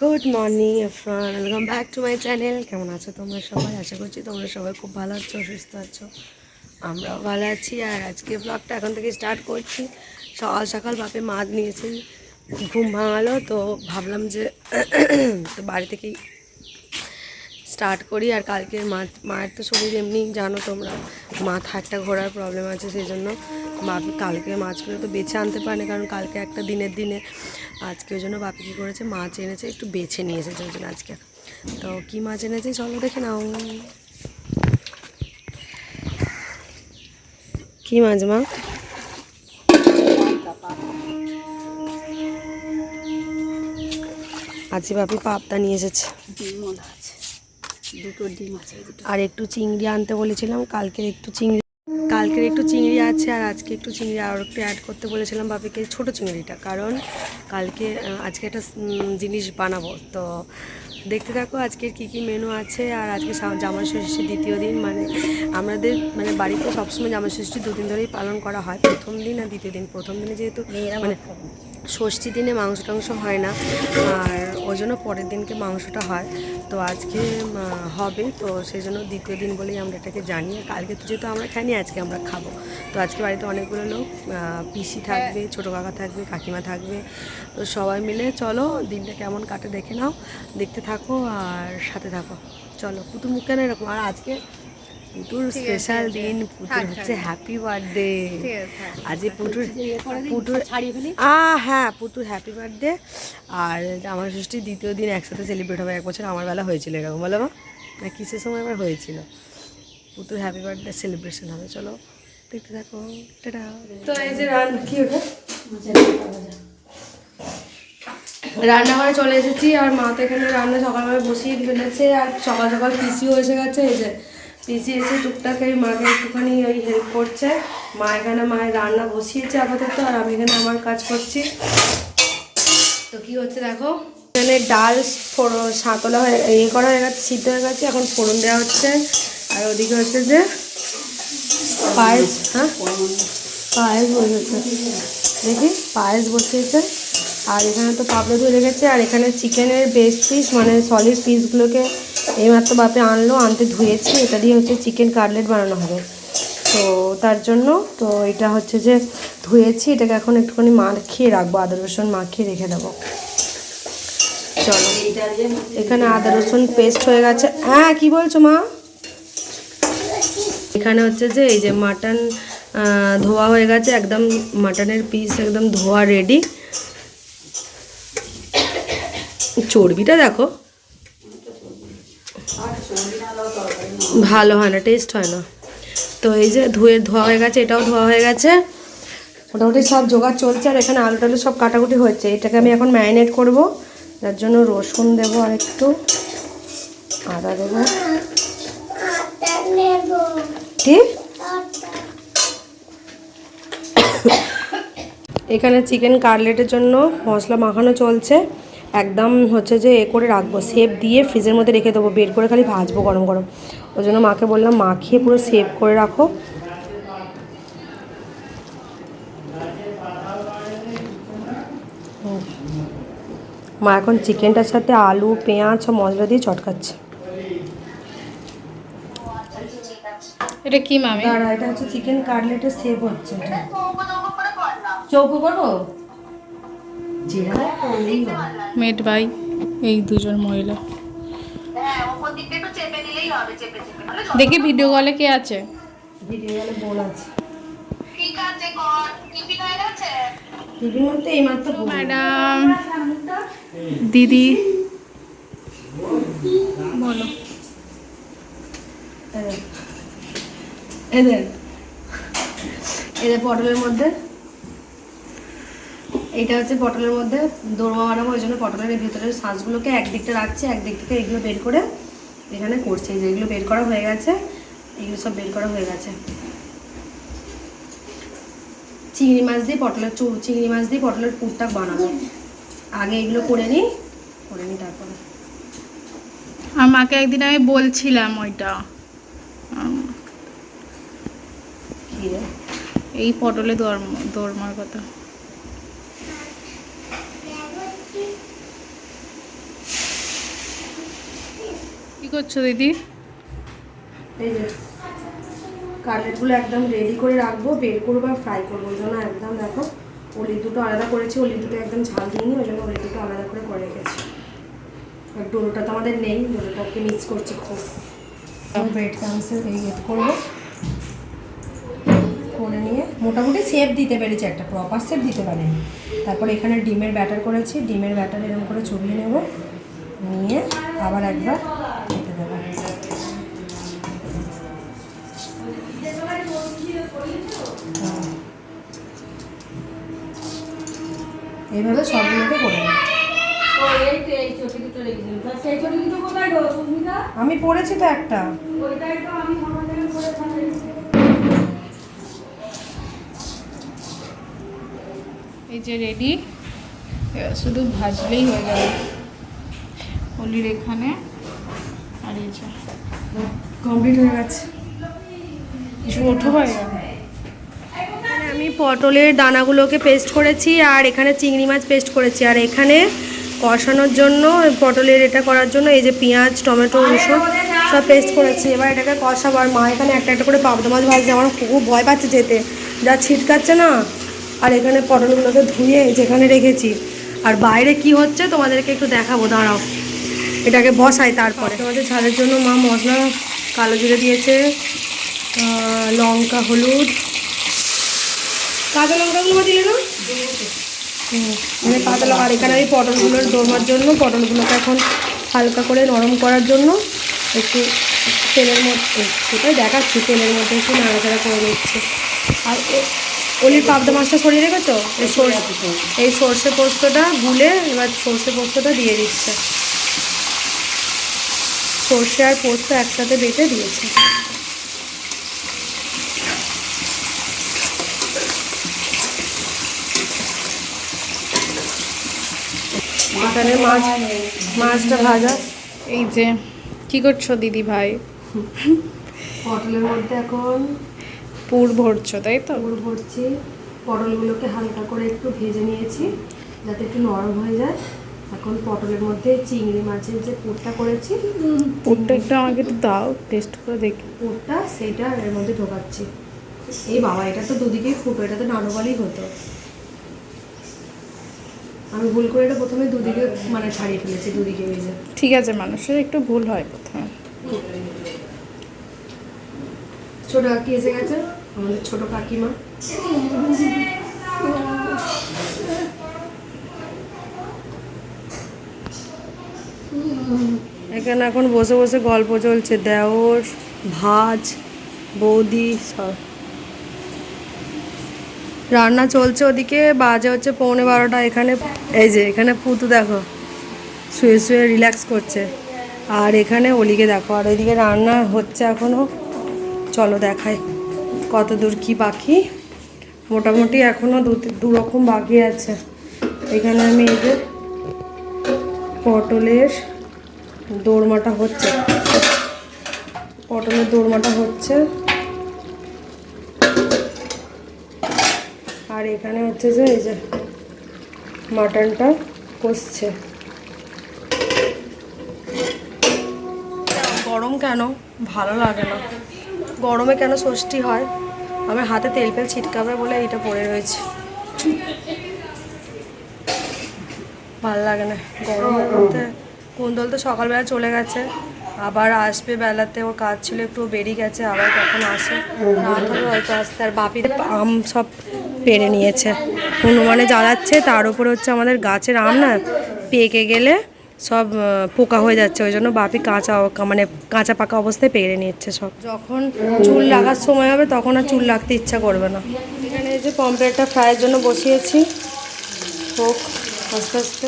Good morning এফরান welcome back to my channel কেমন আছো তোমরা সবাই? আশা করছি তোমরা সবাই খুব ভালো আছো, সুস্থ আছো। আমরাও ভালো আছি। আর আজকে ব্লগটা এখন থেকে স্টার্ট করছি। সকাল সকাল বাপে মাছ নিয়েছি। ঘুম ভাঙালো, তো ভাবলাম যে, তো বাড়ি থেকেই স্টার্ট করি আর কালকে মা মায়ের তো শরীর এমনি জানো তোমরা, মাথা একটা ঘোরার প্রবলেম আছে সেই জন্য বাপি কালকে মাছগুলো তো বেছে আনতে পারেনি কারণ কালকে একটা দিনের দিনে। আজকে ওই জন্য বাপি কী করেছে, মাছ এনেছে, একটু বেছে নিয়ে এসেছে ওই জন্য আজকে। তো কী মাছ এনেছে, চলো দেখে নাও। কী মাছ মা? আজকে বাপি পাবদা নিয়ে এসেছে। আছে দুটো ডিম আছে আর একটু চিংড়ি আনতে বলেছিলাম কালকের একটু চিংড়ি কালকের একটু চিংড়ি আছে আর আজকে একটু চিংড়ি আর একটু অ্যাড করতে বলেছিলাম বাপিকে ছোট চিংড়িটা কারণ কালকে আজকে একটা জিনিস বানাবো। তো দেখতে থাকো আজকের কী কী মেনু আছে আর আজকে জামাই ষষ্ঠীর দ্বিতীয় দিন মানে আমাদের মানে বাড়িতে সবসময় জামাই ষষ্ঠী দুদিন ধরেই পালন করা হয় প্রথম দিন আর দ্বিতীয় দিন। প্রথম দিনে যেহেতু মানে। ষষ্ঠী দিনে মাংস টাংস হয় না। আর ওই জন্য পরের দিনকে মাংসটা হয়। তো আজকে হবে। তো সেই জন্য দ্বিতীয় দিন বলেই আমরা এটাকে জানি। কালকে তো যেহেতু আমরা খাইনি, আজকে আমরা খাব। তো আজকে বাড়িতে অনেকগুলো লোক পিসি থাকবে, ছোটো কাকা থাকবে, কাকিমা থাকবে। তো সবাই মিলে চলো, দিনটা কেমন কাটে দেখে নাও, দেখতে থাকো আর সাথে থাকো। চলো পুতুর মুখ কেন এরকম। আর আজকে পুতুর স্পেশাল দিন পুতুর হচ্ছে হ্যাপি বার্থডে আজ পুতুর পুতুর ছাড়িয়ে ফেলি। আ হ্যাঁ পুতুর হ্যাপি বার্থডে আর আমার ষষ্ঠীর দ্বিতীয় দিন একসাথে সেলিব্রেট হবে এক বছর আমার বেলা হয়েছিল এরকম বলো মা। না কিসের সময় আবার হয়েছিল? পুতুর হ্যাপি বার্থডে সেলিব্রেশন হবে চলো। দেখতে থাকো টাটা। তো এই যে রান কি ওটা? রান্নাঘরে চলে এসেছি আর মা তো এখানে রান্না সকালবেলা বসিয়ে ফেলেছে আর সকাল সকাল পিসিও এসে গেছে এই যে পিসি এসে টুকটাক এই মাকে একটুখানি ওই হেল্প করছে। মা এখানে মায়ের রান্না বসিয়েছে আপাতত, আর আমি এখানে আমার কাজ করছি। তো কি হচ্ছে দেখো? এখানে ডাল ফোড়ন সাঁতলা হয়ে ইয়ে করা হয়ে গেছে, সিদ্ধ হয়ে গেছে, এখন ফোড়ন দেওয়া হচ্ছে। আর ওদিকে হচ্ছে যে পায়েস হ্যাঁ? পায়েস বসেছে। দেখি, পায়েস বসিয়েছে। আর এখানে তো পাবড়া ধরে গেছে আর এখানে চিকেনের বেস্ট পিস মানে সলিড পিসগুলোকে এইমাত্র বাপে আনলো, আনতে ধুয়েছি, এটা দিয়ে হচ্ছে চিকেন কাটলেট বানানো হবে। তো তার জন্য, তো এটা হচ্ছে যে ধুয়েছি, এটাকে এখন একটুখানি মাখিয়ে রাখব, আদা, রসুন মাখিয়ে রেখে দেবো। চলো, এখানে আদা, রসুন পেস্ট হয়ে গেছে। হ্যাঁ কি বলছো মা? এখানে হচ্ছে যে এই যে মাটন ধোয়া হয়ে গেছে, একদম মাটনের পিস একদম ধোয়া রেডি চর্বিটা দেখো। ভালো হয় না টেস্ট হয় না। তো এই যে ধুয়ে ধোয়া হয়ে গেছে, এটাও ধোয়া হয়ে গেছে। মোটামুটি সব জোগাড় চলছে, আর এখানে আলু টালু সব কাটাকুটি হয়েছে। এটাকে আমি এখন ম্যারিনেট করব যার জন্য রসুন দেবো আর একটু আদা দেবো। কি? এখানে চিকেন কাটলেটের জন্য মশলা মাখানো চলছে। একদম হচ্ছে যে এ করে রাখব সেপ দিয়ে ফ্রিজের মধ্যে রেখে দেবো বের করে খালি ভাজবো গরম গরম। ওই জন্য মাকে বললাম মাখিয়ে পুরো সেভ করে রাখো। মা এখন চিকেনটার সাথে আলু পেঁয়াজ সব মশলা দিয়ে চটকাচ্ছে। এটা কি মামি? আর এটা হচ্ছে চিকেন কাটলেটের সেভ হচ্ছে এটা। চৌকো করব? মেড বাই এই দুজন মহিলা। দেখি ভিডিও কলে কে আছে? এইমাত্র ম্যাডাম দিদি, বলো। এদের দেখ পটলের মধ্যে এইটা হচ্ছে পটলের মধ্যে দোরমা বানাবো ওই জন্য পটলের ভেতরের শাঁসগুলোকে একদিকটা রাখছে একদিক থেকে এগুলো বের করে এখানে করছে। যে এগুলো বের করা হয়ে গেছে এগুলো সব বের করা হয়ে গেছে। চিংড়ি মাছ দিয়ে পটলের চু চিংড়ি মাছ দিয়ে পটলের পুরটা বানাবো। আগে এগুলো করে নিই করে নিই তারপরে। আর মাকে একদিন আমি বলছিলাম ওইটা। এই পটলে দোর দোরমার কথা। করছ, দিদি? কাটলেটগুলো একদম রেডি করে রাখব, বের করব আর ফ্রাই করব। ওই জন্য একদম দেখো অলি দুটো আলাদা করেছি অলি দুটো একদম ঝাল দিইনি, ওই জন্য অলি দুটো আলাদা করে করে রেখেছি। আর ডোলোটা তো আমাদের নেই ডোলোটাকে মিক্স করছি খুব। ব্রেড ক্রামসের এই এড করব। করে নিয়ে, মোটামুটি শেপ দিতে পেরেছি একটা প্রপার শেপ দিতে পারিনি। তারপর এখানে ডিমের ব্যাটার করেছি, ডিমের ব্যাটার এরকম করে চড়িয়ে নেব। নিয়ে আবার একবার এইভাবে সবগুলোকে করে নেব আমি পড়েছি তো একটা। এই যে রেডি শুধু ভাজলেই হয়ে যাবে অলির এখানে। আর এই যে কমপ্লিট হয়ে গেছে। কিছু ওঠো হয়ে যাবে এখানে আমি পটলের দানাগুলোকে পেস্ট করেছি আর এখানে চিংড়ি মাছ পেস্ট করেছি। আর এখানে কষানোর জন্য পটলের এটা করার জন্য এই যে পেঁয়াজ টমেটো রসুন সব পেস্ট করেছি। এবার এটাকে কষাবো। আর মা এখানে একটা একটা করে পাবদা মাছ ভাজছে। আমার খুব ভয় পাচ্ছে যেতে। যা ছিটকাচ্ছে না। আর এখানে পটলগুলোকে ধুয়ে যেখানে রেখেছি। আর বাইরে কি হচ্ছে তোমাদেরকে একটু দেখাবো। দাঁড়াও। এটাকে বসাই তারপরে। তোমাদের ঝালের জন্য মা মশলা কালো জিরে দিয়েছে লঙ্কা হলুদ কাঁচা লঙ্কাগুলো দিলে না মানে কাঁচা লঙ্কা আর এখানে আমি পটলগুলোর দোরমার জন্য পটলগুলোকে এখন হালকা করে নরম করার জন্য একটু তেলের মধ্যে সেটাই দেখাচ্ছি তেলের মধ্যে একটু নাড়াচাড়া করে নিচ্ছি। আর অলির পাবদা মাছটা সরিয়ে রেখেছো এই সর্ষে এই সর্ষে পোস্তটা গুলে এবার সর্ষে পোস্তটা দিয়ে দিচ্ছে। সর্ষে আর পোস্ত একসাথে বেটে দিয়েছে। এখানে মাছ মাছটা ভাজা। এই যে কি করছ দিদি ভাই? পটলের মধ্যে এখন পুর ভরছো তাই তো? পুর ভরছি। পটলগুলোকে হালকা করে একটু ভেজে নিয়েছি যাতে একটু নরম হয়ে যায়। এখন পটলের মধ্যে চিংড়ি মাছের যে পুরটা করেছি পুরটা একটু আমাকে একটু দাও টেস্ট করে দেখি। পুরটা সেটা এর মধ্যে ঢোকাচ্ছি। এই বাবা এটা তো দুদিকেই ফুটো এটা তো নানোবালই হতো। আমি ভুল করে এটা প্রথমে দুদিকে মানে ছাড়িয়ে ফেলেছি দুদিকে ভেজে ঠিক আছে মানুষের একটু ভুল হয় প্রথমে। ছোট কাকি এসে গেছে আমাদের ছোট কাকিমা। এখানে এখন বসে বসে গল্প চলছে দেওর ভাজ বৌদি সব। রান্না চলছে ওদিকে, বাজে হচ্ছে পৌনে বারোটা। এখানে, এই যে, এখানে পুতু দেখো, শুয়ে শুয়ে রিল্যাক্স করছে। আর এখানে ওলিকে দেখো, আর ওইদিকে রান্না হচ্ছে এখনও চলো দেখাই কত দূর কী পাখি মোটামুটি এখনও দু দু রকম বাকি আছে। এখানে আমি এই যে পটলের দোরমাটা হচ্ছে। পটলের দোরমাটা হচ্ছে। আর এখানে হচ্ছে যে, এই যে মাটনটা কষছে। গরম কেন? ভালো লাগে না। গরমে কেন ষষ্ঠী হয়? আমার হাতে তেল ফেল ছিটকাবে বলে এটা পড়ে রয়েছে। ভালো লাগে না। গরমের মধ্যে কুন্দল তো সকালবেলা চলে গেছে, আবার আসবে বেলাতে, ওর কাজ ছিল, একটু বেরিয়ে গেছে, আবার কখন আসে? হয়তো আসতে। আর বাপির আম সব পেরে নিয়েছে। হনুমানে জ্বালাচ্ছে, তার উপরে হচ্ছে আমাদের গাছের আম না পেকে গেলে সব পোকা হয়ে যাচ্ছে। ওই জন্য বাপি কাঁচা মানে কাঁচা পাকা অবস্থায় পেরে নিচ্ছে সব। যখন চুল লাগার সময় হবে, তখন আর চুল লাগতে ইচ্ছা করবে না। এখানে এই যে পম্পলেটটা ফ্রাইয়ের জন্য বসিয়েছি। হোক, আস্তে আস্তে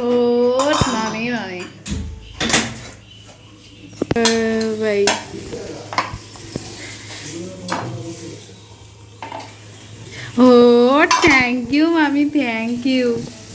ও মামি মামি ভাই। ও থ্যাংক ইউ মামি থ্যাংক ইউ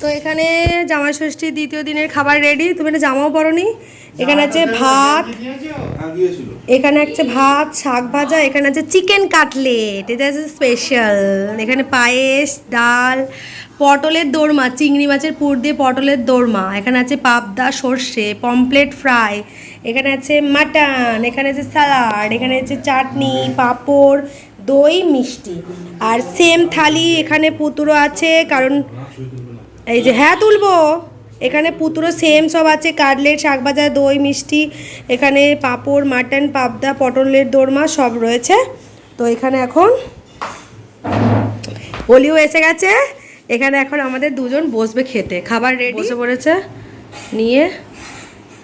তো এখানে জামাই ষষ্ঠীর দ্বিতীয় দিনের খাবার রেডি তুমি একটা জামাও পরনি? এখানে আছে ভাত। এখানে আছে ভাত, শাক ভাজা, এখানে আছে চিকেন কাটলেট এটা আছে স্পেশাল এখানে পায়েস, ডাল পটলের দোরমা, চিংড়ি মাছের পুর দিয়ে পটলের দোরমা, এখানে আছে পাবদা, সর্ষে পমপ্লেট ফ্রাই, এখানে আছে মাটন, এখানে আছে স্যালাড, এখানে আছে চাটনি, পাঁপড়, দই, মিষ্টি। আর সেম থালি এখানে পুতুরো আছে, কারণ এই যে হ্যাঁ তুলবো। এখানে পুতুরো সেম সব আছে, কাটলেট, শাকভাজা, দই, মিষ্টি, এখানে পাঁপড়, মাটন, পাবদা, পটলের দোরমা সব রয়েছে। তো এখানে এখন অলিও এসে গেছে। এখানে এখন আমাদের দুজন বসবে খেতে। খাবার রেডি বসে পড়েছে। নিয়ে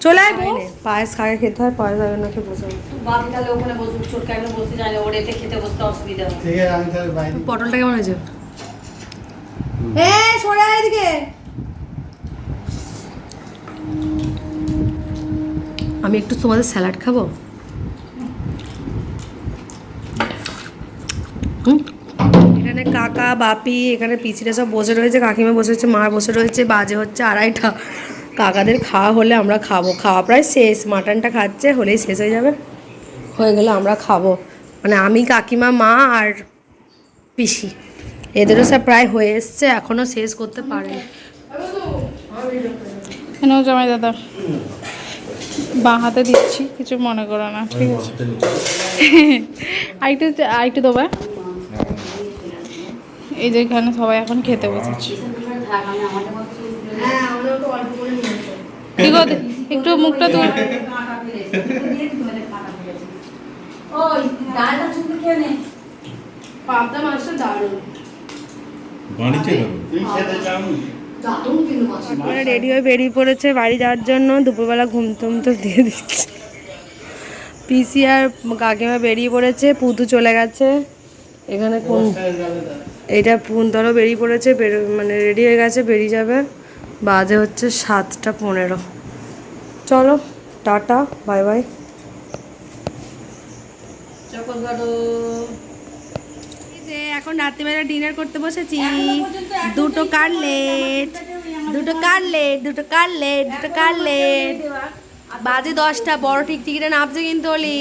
চলে আয় বোন। পায়েস খাগে খেতে হয় পায়েস আগে না খেয়ে বসে। বাপ তাহলে ওখানে বসুক ছোট কেন বসতে যায় না ওর এতে খেতে বসতে অসুবিধা ঠিক আছে আমি তাহলে বাইরে। পটলটা কেমন হয়েছে? এ সরে আয় এদিকে। আমি একটু তোমাদের স্যালাড খাব? এখানে কাকা বাপি এখানে পিছিয়ে সব বসে রয়েছে কাকিমা বসে রয়েছে মা বসে রয়েছে বাজে হচ্ছে আড়াইটা। কাকাদের খাওয়া হলে আমরা খাব। খাওয়া প্রায় শেষ মাটনটা খাচ্ছে হলেই শেষ হয়ে যাবে। হয়ে গেলে আমরা খাব। মানে আমি কাকিমা মা আর পিসি। এদেরও সব প্রায় হয়ে এসছে এখনও শেষ করতে পারেনি। কেন জামাই দাদা। বাঁ হাতে দিচ্ছি কিছু মনে করো না ঠিক আছে। আইটু আইটু দেবা। এই যে এখানে সবাই এখন খেতে বসেছি। একটু মুখটা তুল রেডি হয়ে বেরিয়ে পড়েছে বাড়ি যাওয়ার জন্য। দুপুরবেলা ঘুম টুম তো দিয়ে দিচ্ছে। পিসি আর কাকিমা বেরিয়ে পড়েছে পুতু চলে গেছে। এখানে কোন এইটা পুনতরও বেরিয়ে পড়েছে বেরো- মানে রেডি হয়ে গেছে বেরিয়ে যাবে। বাজে হচ্ছে সাতটা পনেরো। চলো টাটা বাই বাই এখন রাত্রিবেলা ডিনার করতে বসেছি। দুটো কাটলেট দুটো কাটলেট দুটো কাটলেট দুটো কাটলেট বাজে দশটা বড় টিকটিকিটা নামছে কিন্তু অলি।